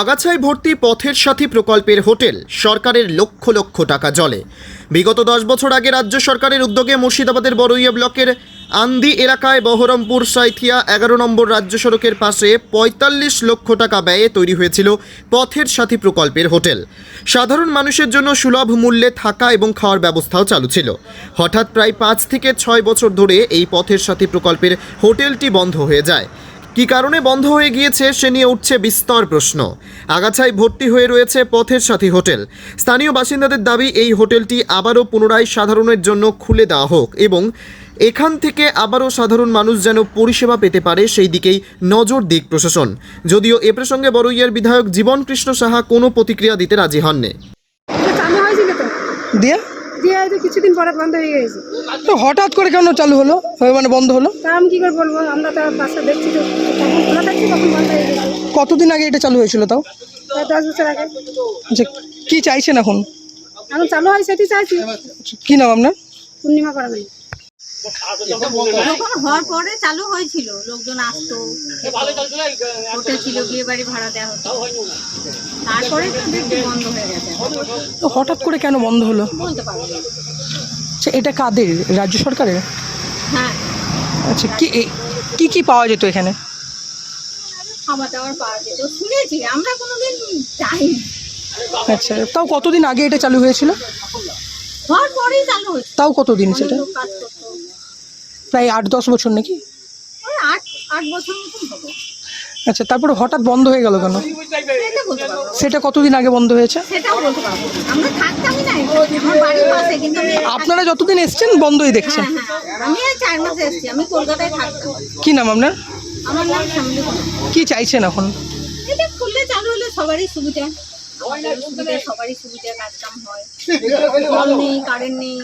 আগাছায় ভর্তি পথের সাথী প্রকল্পের হোটেল, সরকারের লক্ষ লক্ষ টাকা জলে। বিগত দশ বছর আগে রাজ্য সরকারের উদ্যোগে মুর্শিদাবাদের বড়ইয়া ব্লকের আন্দি এলাকায় বহরমপুর সাইথিয়া এগারো নম্বর রাজ্য সড়কের পাশে পঁয়তাল্লিশ লক্ষ টাকা ব্যয়ে তৈরি হয়েছিল পথের সাথী প্রকল্পের হোটেল। সাধারণ মানুষের জন্য সুলভ মূল্যে থাকা এবং খাওয়ার ব্যবস্থাও চালু ছিল। হঠাৎ প্রায় পাঁচ থেকে ছয় বছর ধরে এই পথের সাথী প্রকল্পের হোটেলটি বন্ধ হয়ে যায়। কী কারণে বন্ধ হয়ে গিয়েছে সে নিয়ে উঠছে বিস্তর প্রশ্ন। আগাছায় ভর্তি হয়ে রয়েছে পথের সাথী হোটেল। স্থানীয় বাসিন্দাদের দাবি এই হোটেলটি আবারও পুনরায় সাধারণের জন্য খুলে দেওয়া হোক এবং এখান থেকে আবারও সাধারণ মানুষ যেন পরিষেবা পেতে পারে সেই দিকেই নজর দিক প্রশাসন। যদিও এ প্রসঙ্গে বড়ইয়ার বিধায়ক জীবন কৃষ্ণ সাহা কোনো প্রতিক্রিয়া দিতে রাজি হননি। দিয়ে? দিয়ে যে কিছুদিন পরে বন্ধ হয়ে গেছে। তো হঠাৎ করে কেন চালু হলো? মানে বন্ধ হলো? তা আমি কি করে বলব? আমরা তো বাসা দেখছি তো। কখন খোলা থাকছি বন্ধ হয়ে গেছে। কতদিন আগে এটা চালু হয়েছিল তাও? প্রায় দশ বছর আগে। যে কি চাইছেন এখন? এখন চালু হয় সেটি চাইছি। কি নাম আপনার? পূর্ণিমা করা হওয়ার পরে চালু হয়েছিল লোকজন আসতো। হোটেল ছিল বিয়ে বাড়ি ভাড়া দেওয়া হতো। তারপরে তো দেখছি বন্ধ হয়ে গেছে। তো হঠাৎ করে কেন বন্ধ হলো? বলতে পারব না। আচ্ছা এটা কাদের? রাজ্য সরকারের? হ্যাঁ। আচ্ছা কি এ- কি কি পাওয়া যেত এখানে? খাবার দাবার পাওয়া যেত। শুনেছি আমরা কোনোদিন যাইনি। আচ্ছা তাও কতদিন আগে এটা চালু হয়েছিল? হওয়ার পরেই চালু হয়েছে তাও কতদিন সেটা? লোক কাজ করতো। প্রায় আট দশ বছর নাকি? আট আট বছর আচ্ছা তারপরে হঠাৎ বন্ধ হয়ে গেল কেন? সেটা কতদিন আগে বন্ধ হয়েছে? সেটাও বলতে পারব না। আমরা থাকতামই না আমার বাড়ির পাশে কিন্তু আমি আপনারা যতদিন এসছেন বন্ধই দেখছেন। হ্যাঁ হ্যাঁ আমি এই চার মাসে এসেছি। আমি কলকাতায় থাকতাম। কি নাম আপনার। কি চাইছেন এখন? এটা খুললে চালু হলে সবারই সুবিধা। সুবিধা সবারই সুবিধা কাজ কাম হয়। জল নেই কারেন্ট নেই।